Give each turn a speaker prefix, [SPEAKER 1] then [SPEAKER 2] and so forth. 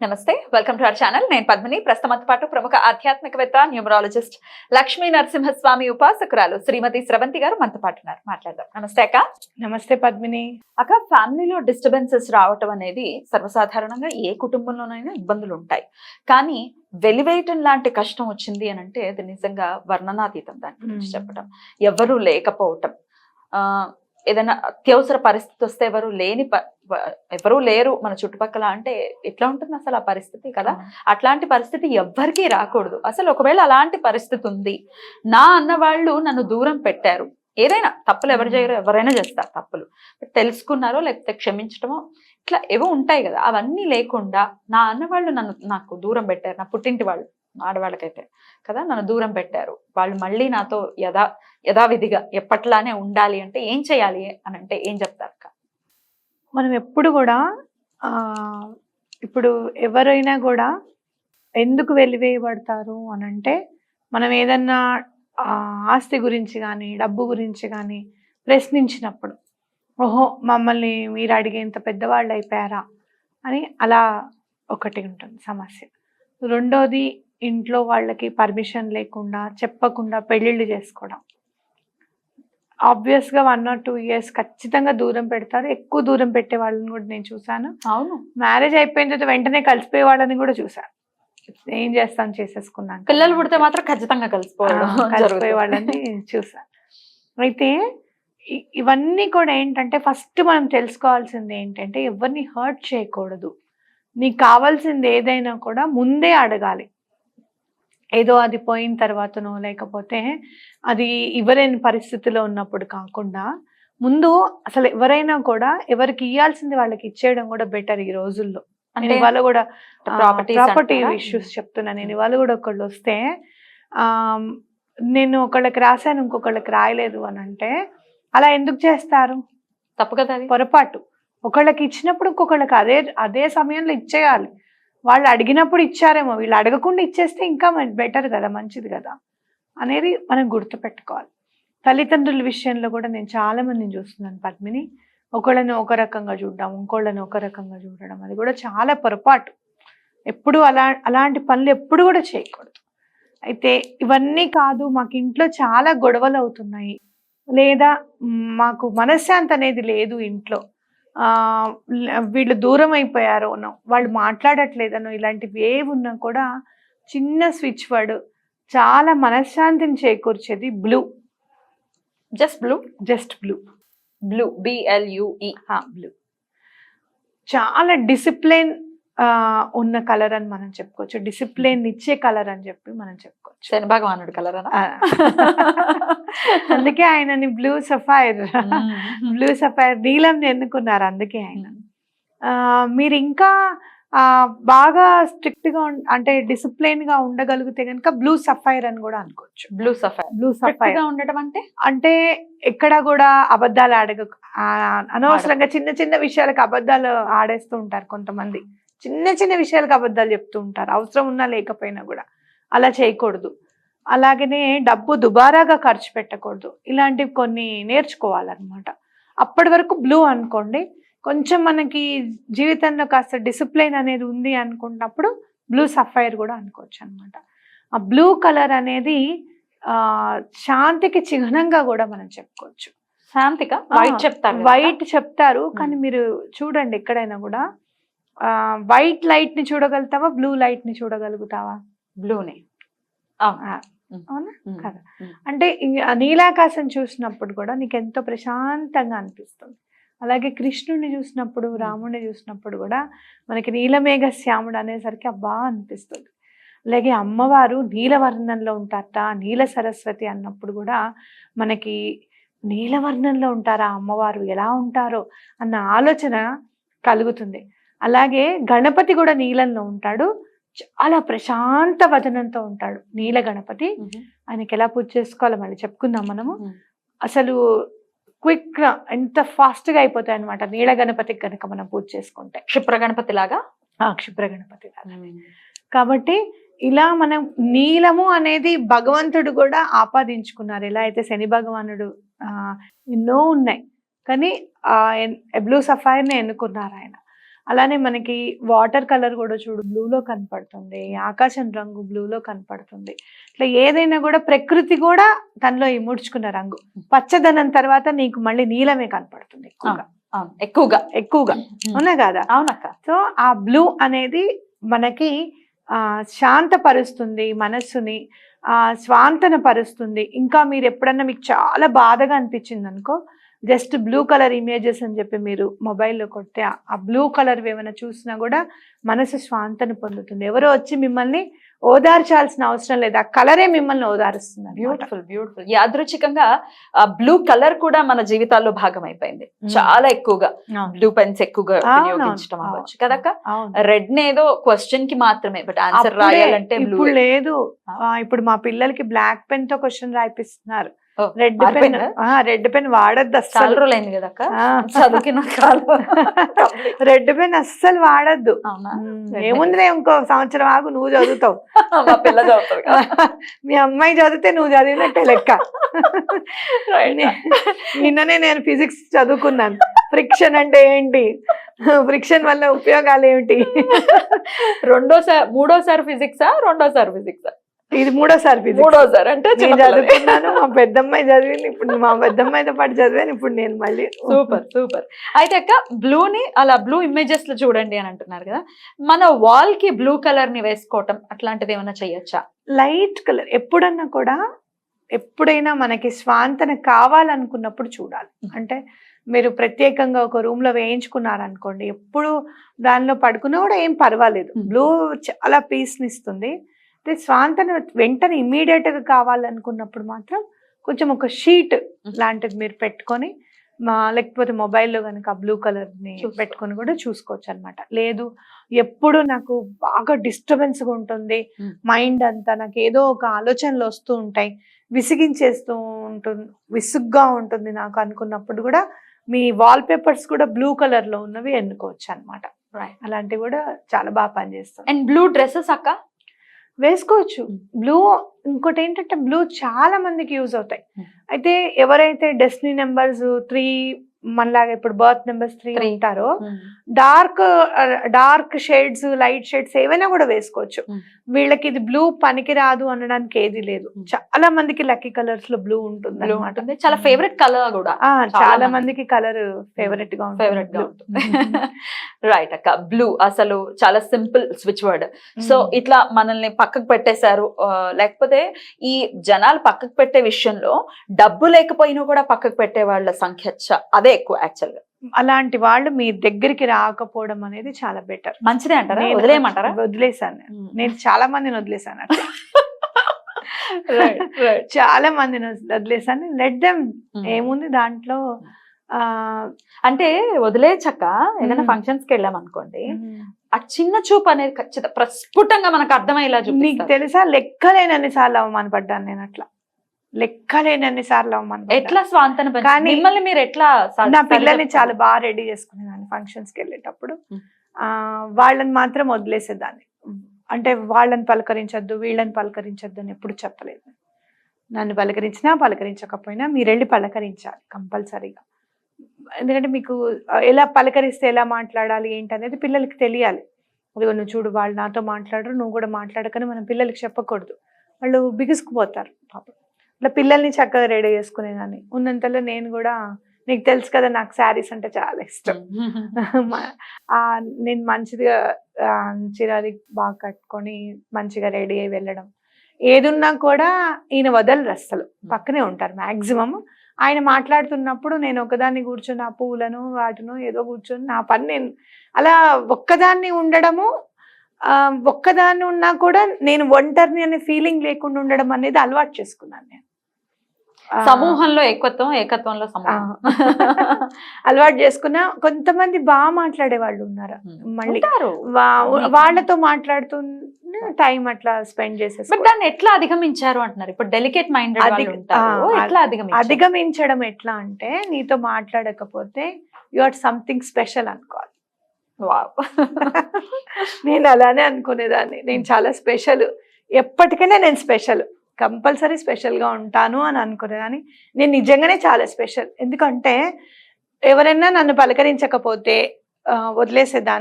[SPEAKER 1] నమస్తే welcome to our channel. నేను పద్మిని. ప్రస్తుతంతో పాటు ప్రముఖ ఆధ్యాత్మికవేత్త న్యూమరాలజిస్ట్ లక్ష్మీ నరసింహస్వామి ఉపాసకురాలు శ్రీమతి స్రవంతి గారు మనతో పాటు ఉన్నారు. మాట్లాడదాం. నమస్తే అక్క.
[SPEAKER 2] నమస్తే పద్మిని.
[SPEAKER 1] అక్క ఫ్యామిలీలో డిస్టర్బెన్సెస్ రావటం అనేది సర్వసాధారణంగా ఏ కుటుంబంలోనైనా ఇబ్బందులు ఉంటాయి. కానీ వెలివేయటం లాంటి కష్టం వచ్చింది అని అంటే అది నిజంగా వర్ణనాతీతం దాని గురించి. చెప్పడం ఎవరు లేకపోవటం. ఆ ఏదైనా అత్యవసర పరిస్థితి వస్తే ఎవరు లేని ఎవరూ లేరు మన చుట్టుపక్కల అంటే ఎట్లా ఉంటుంది అసలు ఆ పరిస్థితి కదా? అట్లాంటి పరిస్థితి ఎవ్వరికీ రాకూడదు. అసలు ఒకవేళ అలాంటి పరిస్థితి ఉంది నా అన్న వాళ్ళు నన్ను దూరం పెట్టారు. ఏదైనా తప్పులు ఎవరు చేయరు ఎవరైనా చేస్తారు తప్పులు. తెలుసుకున్నారో లేకపోతే క్షమించటమో ఇట్లా ఏవో ఉంటాయి కదా. అవన్నీ లేకుండా నా అన్న వాళ్ళు నన్ను నాకు దూరం పెట్టారు నా పుట్టింటి వాళ్ళు. ఆడవాళ్ళకైతే కదా నన్ను దూరం పెట్టారు. వాళ్ళు మళ్ళీ నాతో యథా యథావిధిగా ఎప్పట్లానే ఉండాలి అంటే ఏం చేయాలి అని అంటే ఏం చెప్తారు అక్క?
[SPEAKER 2] మనం ఎప్పుడు కూడా ఇప్పుడు ఎవరైనా కూడా ఎందుకు వెలివేయబడతారు అని అంటే మనం ఏదన్నా ఆస్తి గురించి కానీ డబ్బు గురించి కానీ ప్రశ్నించినప్పుడు ఓహో మమ్మల్ని మీరు అడిగేంత పెద్దవాళ్ళు అయిపోయారా అని అలా ఒకటి ఉంటుంది సమస్య. రెండోది ఇంట్లో వాళ్ళకి పర్మిషన్ లేకుండా చెప్పకుండా పెళ్ళిళ్ళు చేసుకోవడం. ఆబ్వియస్గా వన్ ఆర్ టూ ఇయర్స్ ఖచ్చితంగా దూరం పెడతారు. ఎక్కువ దూరం పెట్టే వాళ్ళని కూడా నేను చూసాను
[SPEAKER 1] అవును.
[SPEAKER 2] మ్యారేజ్ అయిపోయిన తర్వాత వెంటనే కలిసిపోయే వాళ్ళని కూడా చూసాను ఏం చేస్తాను చేసేసుకున్నాను
[SPEAKER 1] పిల్లలు పుడితే మాత్రం ఖచ్చితంగా కలిసిపోవడం
[SPEAKER 2] కలిసిపోయే. వాళ్ళని చూసాను అయితే ఇవన్నీ కూడా ఏంటంటే ఫస్ట్ మనం తెలుసుకోవాల్సింది ఏంటంటే ఎవరిని హర్ట్ చేయకూడదు. నీకు కావాల్సింది ఏదైనా కూడా ముందే అడగాలి. ఏదో అది పోయిన తర్వాతనో లేకపోతే అది ఇవ్వలేని పరిస్థితిలో ఉన్నప్పుడు కాకుండా ముందు అసలు ఎవరైనా కూడా ఎవరికి ఇవ్వాల్సింది వాళ్ళకి ఇచ్చేయడం కూడా బెటర్ ఈ రోజుల్లో. నేను ఇవాళ కూడా ప్రాపర్టీ? ఇష్యూస్ చెప్తున్నా నేను. ఇవాళ కూడా ఒకళ్ళు వస్తే ఆ, నేను ఒకళ్ళకి రాశాను ఇంకొకళ్ళకి రాయలేదు అని అంటే అలా ఎందుకు చేస్తారు?
[SPEAKER 1] తప్పు కదా
[SPEAKER 2] పొరపాటు. ఒకళ్ళకి ఇచ్చినప్పుడు ఇంకొకళ్ళకి అదే అదే సమయంలో ఇచ్చేయాలి. వాళ్ళు అడిగినప్పుడు ఇచ్చారేమో. వీళ్ళు అడగకుండా ఇచ్చేస్తే ఇంకా బెటర్ కదా మంచిది కదా అనేది మనం గుర్తుపెట్టుకోవాలి. తల్లిదండ్రుల విషయంలో కూడా నేను చాలా మందిని చూస్తున్నాను పద్మిని. ఒకళ్ళని ఒక రకంగా చూడడం ఇంకోళ్ళని ఒక రకంగా చూడడం అది కూడా చాలా పొరపాటు. ఎప్పుడు అలా అలాంటి పనులు ఎప్పుడు కూడా చేయకూడదు. అయితే ఇవన్నీ కాదు మాకు ఇంట్లో చాలా గొడవలు అవుతున్నాయి. లేదా మాకు మనశ్శాంతి అనేది లేదు ఇంట్లో. వీళ్ళు దూరం అయిపోయారోనో వాళ్ళు మాట్లాడట్లేదనో ఇలాంటివి ఏవి ఉన్నా కూడా చిన్న స్విచ్ వర్డ్ చాలా మనశ్శాంతిని చేకూర్చేది blue.
[SPEAKER 1] Just blue
[SPEAKER 2] just blue
[SPEAKER 1] blue B L U E
[SPEAKER 2] blue చాలా డిసిప్లిన్ ఉన్న కలర్ అని మనం చెప్పుకోవచ్చు. డిసిప్లిన్ ఇచ్చే కలర్ అని చెప్పి మనం చెప్పుకోవచ్చు.
[SPEAKER 1] శని భగవానుడు కలర్
[SPEAKER 2] ఆ. అందుకే ఆయనని బ్లూ సఫైర్. బ్లూ సఫైర్ నీలం ఎన్నుకున్నారు అందుకే ఆయన. ఆ, మీరు ఇంకా బాగా స్ట్రిక్ట్గా అంటే డిసిప్లైన్గా ఉండగలిగితే కనుక బ్లూ సఫైర్ అని కూడా అనుకోవచ్చు.
[SPEAKER 1] Blue sapphire.
[SPEAKER 2] Blue sapphire.
[SPEAKER 1] గా ఉండటం అంటే?
[SPEAKER 2] అంటే ఎక్కడ కూడా అబద్ధాలు ఆడగ అనవసరంగా చిన్న చిన్న విషయాలకు అబద్ధాలు ఆడేస్తూ ఉంటారు కొంతమంది. చిన్న చిన్న విషయాలకు అబద్ధాలు చెప్తూ ఉంటారు. అవసరం ఉన్నా లేకపోయినా కూడా. అలా చేయకూడదు. అలాగనే డబ్బు దుబారాగా ఖర్చు పెట్టకూడదు. ఇలాంటివి కొన్ని నేర్చుకోవాలన్నమాట. అప్పటి వరకు బ్లూ అనుకోండి. కొంచెం మనకి జీవితంలో కాస్త డిసిప్లైన్ అనేది ఉంది అనుకున్నప్పుడు బ్లూ సఫైర్ కూడా అనుకోవచ్చు అనమాట ఆ బ్లూ కలర్ అనేది ఆ శాంతికి చిహ్నంగా కూడా మనం చెప్పుకోవచ్చు.
[SPEAKER 1] శాంతిక? వైట్ చెప్తారు
[SPEAKER 2] వైట్ చెప్తారు. కానీ మీరు చూడండి ఎక్కడైనా కూడా. వైట్ లైట్ని చూడగలుగుతావా బ్లూ లైట్ని చూడగలుగుతావా?
[SPEAKER 1] బ్లూనే.
[SPEAKER 2] అవునా. కదా. అంటే నీలాకాశం చూసినప్పుడు కూడా నీకు ఎంతో ప్రశాంతంగా అనిపిస్తుంది. అలాగే కృష్ణుడిని చూసినప్పుడు రాముడిని చూసినప్పుడు కూడా మనకి నీలమేఘ శ్యాముడు అనేసరికి అబ్బా అనిపిస్తుంది. అలాగే అమ్మవారు నీలవర్ణంలో ఉంటారట నీల సరస్వతి అన్నప్పుడు కూడా మనకి నీలవర్ణంలో ఉంటారా అమ్మవారు ఎలా ఉంటారో అన్న ఆలోచన కలుగుతుంది. అలాగే గణపతి కూడా నీలంలో ఉంటాడు. చాలా ప్రశాంత వదనంతో ఉంటాడు నీల గణపతి. ఆయనకి ఎలా పూజ చేసుకోవాలో మళ్ళీ చెప్పుకుందాం మనము. అసలు క్విక్గా ఎంత ఫాస్ట్గా అయిపోతాయి అనమాట నీల గణపతికి కనుక మనం పూజ చేసుకుంటే.
[SPEAKER 1] క్షిప్ర గణపతి లాగా?
[SPEAKER 2] ఆ క్షిప్ర గణపతి లాగా. కాబట్టి ఇలా మనం నీలము అనేది భగవంతుడు కూడా ఆపాదించుకున్నారు. ఎలా అయితే శని భగవానుడు ఎన్నో ఉన్నాయి. కానీ బ్లూ సఫైర్ని ఎన్నుకున్నారు ఆయన. అలానే మనకి వాటర్ కలర్ కూడా చూడు బ్లూలో కనపడుతుంది ఆకాశం రంగు బ్లూలో కనపడుతుంది. ఇట్లా ఏదైనా కూడా ప్రకృతి కూడా తనలో ఇముడ్చుకున్న రంగు. పచ్చదనం తర్వాత నీకు మళ్ళీ నీలమే కనపడుతుంది ఎక్కువగా.
[SPEAKER 1] ఎక్కువగా.
[SPEAKER 2] ఎక్కువగా. అవునా కదా?
[SPEAKER 1] అవునక్క.
[SPEAKER 2] సో ఆ బ్లూ అనేది మనకి ఆ శాంతపరుస్తుంది మనస్సుని ఆ స్వాంతన పరుస్తుంది. ఇంకా మీరు ఎప్పుడన్నా మీకు చాలా బాధగా అనిపించింది అనుకో జస్ట్ బ్లూ కలర్ ఇమేజెస్ అని చెప్పి మీరు మొబైల్లో కొడితే ఆ- బ్లూ కలర్ ఏమైనా చూసినా కూడా మనసు స్వాంతన పొందుతుంది ఎవరో వచ్చి మిమ్మల్ని ఓదార్చాల్సిన అవసరం లేదు ఆ కలరే మిమ్మల్ని ఓదారుస్తుంది.
[SPEAKER 1] బ్యూటిఫుల్ బ్యూటిఫుల్ యాదృచ్ఛికంగా ఆ బ్లూ కలర్ కూడా మన జీవితాల్లో భాగం అయిపోయింది. చాలా ఎక్కువగా. బ్లూ పెన్స్ ఎక్కువగా. వినియోగించడం
[SPEAKER 2] అవును.
[SPEAKER 1] అవ్వచ్చు కదక్క రెడ్ నేదో క్వశ్చన్కి మాత్రమే బట్ ఆన్సర్ రాయాలంటే బ్లూ
[SPEAKER 2] లేదు ఇప్పుడు మా పిల్లలకి బ్లాక్ పెన్తో క్వశ్చన్ రాయిపిస్తున్నారు రెడ్ పెన్? రెడ్ పెన్ వాడద్దు అస్సలు.
[SPEAKER 1] రోజులైంది. చదువుకిన Complete.
[SPEAKER 2] రెడ్ పెన్ అస్సలు వాడద్దు. ఏముందిలే ఇంకో సంవత్సరం ఆగు నువ్వు చదువుతావు.
[SPEAKER 1] మా పిల్ల చదువుతుంది కదా.
[SPEAKER 2] మీ అమ్మాయి చదివితే నువ్వు చదివినట్టే లెక్క. నిన్ననే నేను ఫిజిక్స్ చదువుకున్నాను. ఫ్రిక్షన్ అంటే ఏంటి? ఫ్రిక్షన్ వల్ల ఉపయోగాలు ఏమిటి?
[SPEAKER 1] రెండోసారి మూడోసారి ఫిజిక్సా రెండోసారి ఫిజిక్సా?
[SPEAKER 2] ఇది మూడోసారి ఫిజిక్స్
[SPEAKER 1] మూడోసారి అంటే
[SPEAKER 2] నేను చదువుకున్నాను మా పెద్దమ్మాయి చదివింది ఇప్పుడు మా పెద్దమ్మాయితో పాటు చదివాను ఇప్పుడు నేను మళ్ళీ
[SPEAKER 1] సూపర్ సూపర్. అయితే అక్క బ్లూ ని అలా బ్లూ ఇమేజెస్లో చూడండి అని అంటున్నారు కదా మన వాల్కి బ్లూ కలర్ని వేసుకోవటం అట్లాంటిది ఏమైనా చెయ్యొచ్చా
[SPEAKER 2] లైట్ కలర్ ఎప్పుడన్నా కూడా ఎప్పుడైనా మనకి స్వాంతన కావాలనుకున్నప్పుడు చూడాలి. అంటే మీరు ప్రత్యేకంగా ఒక రూమ్లో వేయించుకున్నారనుకోండి ఎప్పుడు దానిలో పడుకున్నా కూడా ఏం పర్వాలేదు. బ్లూ చాలా పీస్ ఇస్తుంది. అయితే స్వాంతన వెంటనే ఇమీడియట్గా కావాలనుకున్నప్పుడు మాత్రం కొంచెం ఒక షీట్ లాంటిది మీరు పెట్టుకొని మా లేకపోతే మొబైల్లో కనుక బ్లూ కలర్ని
[SPEAKER 1] చూసుకో.
[SPEAKER 2] పెట్టుకొని కూడా చూసుకోవచ్చు అనమాట లేదు ఎప్పుడు నాకు బాగా డిస్టర్బెన్స్గా ఉంటుంది. మైండ్ అంతా నాకు ఏదో ఒక ఆలోచనలు వస్తూ ఉంటాయి విసిగించేస్తూ ఉంటుంది విసుగ్గా ఉంటుంది నాకు అనుకున్నప్పుడు కూడా మీ వాల్ పేపర్స్ కూడా బ్లూ కలర్లో ఉన్నవి ఎన్నుకోవచ్చు అనమాట. అలాంటివి కూడా చాలా బాగా పనిచేస్తుంది
[SPEAKER 1] అండ్ బ్లూ డ్రెస్సెస్ అక్క
[SPEAKER 2] వేసుకోవచ్చు. బ్లూ ఇంకోటి ఏంటంటే బ్లూ చాలా మందికి యూజ్ అవుతాయి
[SPEAKER 1] Mm.
[SPEAKER 2] అయితే ఎవరైతే డెస్టినీ నెంబర్స్ త్రీ మనలాగా ఇప్పుడు బర్త్ నెంబర్స్ త్రీ. ఉంటారో dark dark shades light shades ఏవైనా కూడా వేసుకోవచ్చు. వీళ్ళకి ఇది బ్లూ పనికి రాదు అనడానికి ఏది లేదు. చాలా మందికి లక్కీ కలర్స్లో బ్లూ ఉంటుంది.
[SPEAKER 1] ఉంటుంది చాలా ఫేవరెట్ కలర్ కూడా చాలా
[SPEAKER 2] చాలా
[SPEAKER 1] మంది.
[SPEAKER 2] మందికి కలర్ ఫేవరెట్గా ఫేవరెట్గా. ఉంటుంది
[SPEAKER 1] రైట్ అక్క బ్లూ అసలు చాలా సింపుల్ స్విచ్ వర్డ్ సో. ఇట్లా మనల్ని పక్కకు పెట్టేశారు లేకపోతే ఈ జనాలు పక్కకు పెట్టే విషయంలో డబ్బు లేకపోయినా కూడా పక్కకు పెట్టే వాళ్ళ సంఖ్య అదే ఎక్కువ యాక్చువల్గా.
[SPEAKER 2] అలాంటి వాళ్ళు మీ దగ్గరికి రాకపోవడం అనేది చాలా బెటర్
[SPEAKER 1] మంచిదే అంటారా? వదిలేయమంటారా?
[SPEAKER 2] వదిలేసాను నేను. చాలా మందిని వదిలేసాను. చాలా మందిని వదిలేసాను లెట్ దెమ్ ఏముంది దాంట్లో ఆ
[SPEAKER 1] అంటే వదిలేచక్క ఏదైనా. ఫంక్షన్స్కి వెళ్ళాం అనుకోండి ఆ చిన్న చూపు అనేది ఖచ్చితంగా ప్రస్ఫుటంగా మనకు అర్థమయ్యేలా
[SPEAKER 2] నీకు
[SPEAKER 1] చూపిస్తారు
[SPEAKER 2] తెలుసా లెక్కలేనన్ని సార్లు అవమానపడ్డాను నేను అట్లా. లెక్కలేనన్ని సార్లు అవమానపడ్డాను
[SPEAKER 1] ఎట్లా స్వాంతన
[SPEAKER 2] కానీ
[SPEAKER 1] మిమ్మల్ని మీరు ఎట్లా
[SPEAKER 2] నా పిల్లల్ని? చాలా బాగా రెడీ చేసుకునేదాన్ని ఫంక్షన్స్కి వెళ్ళేటప్పుడు. ఆ వాళ్ళని మాత్రం వదిలేసేదాన్ని. అంటే వాళ్ళని పలకరించొద్దు వీళ్ళని పలకరించొద్దు అని ఎప్పుడు చెప్పలేదు. నన్ను పలకరించినా పలకరించకపోయినా మీరు వెళ్ళి పలకరించాలి కంపల్సరీగా. ఎందుకంటే మీకు ఎలా పలకరిస్తే ఎలా మాట్లాడాలి ఏంటనేది పిల్లలకి తెలియాలి. అదిగో నువ్వు చూడు వాళ్ళు నాతో మాట్లాడరు నువ్వు కూడా మాట్లాడకని మనం పిల్లలకి చెప్పకూడదు. వాళ్ళు బిగుసుకుపోతారు పాపం. ఇట్లా పిల్లల్ని చక్కగా రెడీ చేసుకునేదాన్ని ఉన్నంతలో నేను కూడా నీకు తెలుసు కదా నాకు శారీస్ అంటే చాలా ఇష్టం. నేను మంచిగా చిరాది బాగా కట్టుకొని మంచిగా రెడీ అయి వెళ్ళడం. ఏదున్నా కూడా ఈయన వదలరు అస్సలు. పక్కనే ఉంటారు మాక్సిమం ఆయన మాట్లాడుతున్నప్పుడు నేను ఒకదాన్ని కూర్చొని ఆ పూలను వాటిను ఏదో కూర్చొని నా పని నేను అలా ఒక్కదాన్ని ఉండడము ఒక్కదాన్ని ఉన్నా కూడా నేను ఒంటరిని అనే ఫీలింగ్ లేకుండా ఉండడం అనేది అలవాటు చేసుకున్నాను నేను.
[SPEAKER 1] సమూహంలో ఏకత్వం ఏకత్వంలో సమూహం.
[SPEAKER 2] అలవాటు చేసుకున్నా కొంతమంది బాగా మాట్లాడే వాళ్ళు ఉన్నారు? మళ్ళీ వాళ్ళతో మాట్లాడుతూ టైం అట్లా స్పెండ్
[SPEAKER 1] బట్
[SPEAKER 2] చేసేసి
[SPEAKER 1] దాన్ని ఎట్లా అధిగమించారు అంటున్నారు? ఇప్పుడు డెలికేట్ ఎట్లా అధిగమించారు?
[SPEAKER 2] అధిగమించడం ఎట్లా అంటే నీతో మాట్లాడకపోతే యు ఆర్ సంథింగ్ స్పెషల్ అనుకోవాలి. నేను అలానే అనుకునేదాన్ని. నేను చాలా స్పెషల్. ఎప్పటికైనా నేను స్పెషల్. కంపల్సరీ స్పెషల్గా ఉంటాను అని అనుకునేదాన్ని నేను నిజంగానే చాలా స్పెషల్. ఎందుకంటే ఎవరైనా నన్ను పలకరించకపోతే ఆ, వదిలేసేదాన్ని.